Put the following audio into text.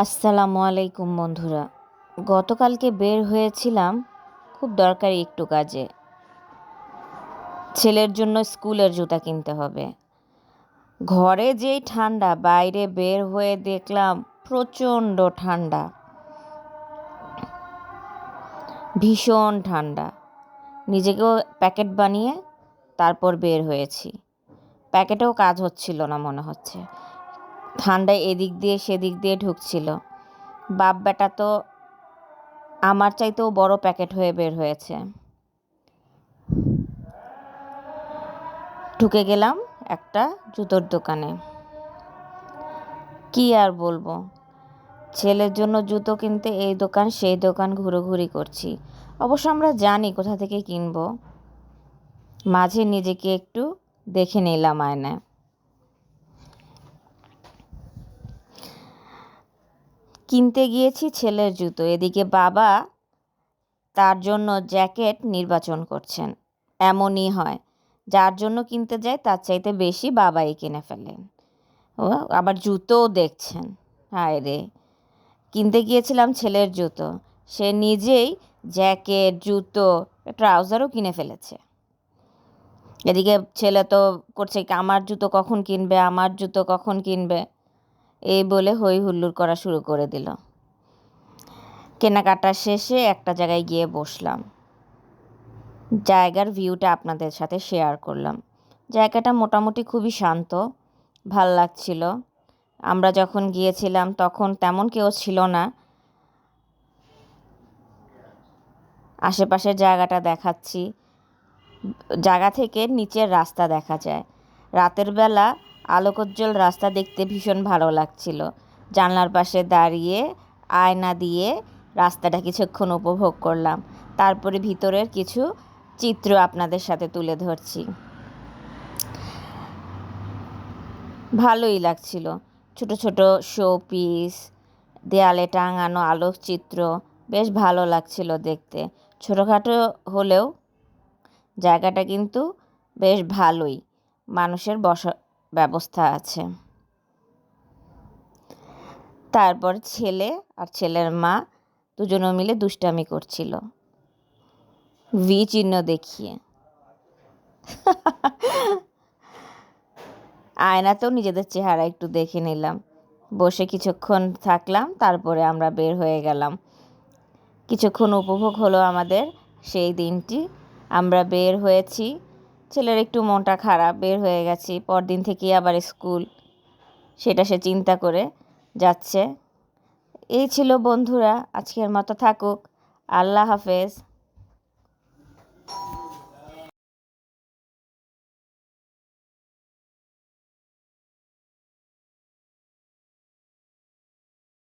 আসসালামু আলাইকুম বন্ধুরা। গতকালকে বের হয়েছিলাম খুব দরকারি একটু কাজে। ছেলের জন্য স্কুলের জুতা কিনতে হবে। ঘরে যেই ঠান্ডা, বাইরে বের হয়ে দেখলাম প্রচণ্ড ঠান্ডা। ভীষণ ঠান্ডা। নিজেকেও প্যাকেট বানিয়ে তারপর বের হয়েছি। প্যাকেটেও কাজ হচ্ছিল না মনে হচ্ছে। ঠান্ডায় এদিক দিয়ে সেদিক দিয়ে ঢুকছিল। বাপ বেটা তো আমার চাইতেও বড় প্যাকেট হয়ে বের হয়েছে। ঢুকে গেলাম একটা জুতোর দোকানে। কি আর বলব? ছেলের জন্য জুতো কিনতে এই দোকান, সেই দোকান ঘুরোঘুরি করছি। অবশ্য আমরা জানি কোথা থেকে কিনবো। মাঝে নিজেকে একটু দেখে নিলাম আয়নায়। কিনতে গিয়েছি ছেলের জুতো। এদিকে বাবা তার জন্য জ্যাকেট নির্বাচন করছেন। এমনই হয়। যার জন্য কিনতে যায়, তার চাইতে বেশি বাবাই কিনে ফেলেন। ও আবার জুতোও দেখছেন। হায় রে। কিনতে গিয়েছিলাম ছেলের জুতো। সে নিজেই জ্যাকেট, জুতো, ট্রাউজারও কিনে ফেলেছে। এদিকে ছেলে তো করছে, আমার জুতো কখন কিনবে? আমার জুতো কখন কিনবে? এই বলে হই হুল্লোড় করা শুরু করে দিল। কেনাকাটা শেষে একটা জায়গায় গিয়ে বসলাম। জায়গার ভিউটা আপনাদের সাথে শেয়ার করলাম। জায়গাটা মোটামুটি খুবই শান্ত, ভালো লাগছিল। আমরা যখন গিয়েছিলাম তখন তেমন কেউ ছিল না। আশেপাশের জায়গাটা দেখাচ্ছি। জায়গা থেকে নিচের রাস্তা দেখা যায়। রাতের বেলা আলোকোজ্জ্বল রাস্তা দেখতে ভীষণ ভালো লাগছিল। জানলার পাশে দাঁড়িয়ে আয়না দিয়ে রাস্তাটা কিছুক্ষণ উপভোগ করলাম। তারপরে ভিতরের কিছু চিত্র আপনাদের সাথে তুলে ধরছি। ভালোই লাগছিল। ছোট ছোট শো পিস দেয়ালে টাঙানো আলোকচিত্র, বেশ ভালো লাগছিল দেখতে। ছোটোখাটো হলেও জায়গাটা কিন্তু বেশ ভালোই। মানুষের বসা ব্যবস্থা আছে। তারপর ছেলে আর ছেলের মা দুজনে মিলে দুষ্টামি করছিল। ভি চিহ্ন দেখিয়ে। আয়নাতেও নিজেদের চেহারা একটু দেখে নিলাম। বসে কিছুক্ষণ থাকলাম, তারপরে আমরা বের হয়ে গেলাম। কিছুক্ষণ উপভোগ হলো আমাদের সেই দিনটি। আমরা বের হয়েছি ছেলের একটু মনটা খারাপ, বের হয়ে গেছি। পরদিন থেকে আবার স্কুল। সেটা সে চিন্তা করে যাচ্ছে। এই ছিল বন্ধুরা, আজকের মতো থাকুক। আল্লাহ হাফেজ।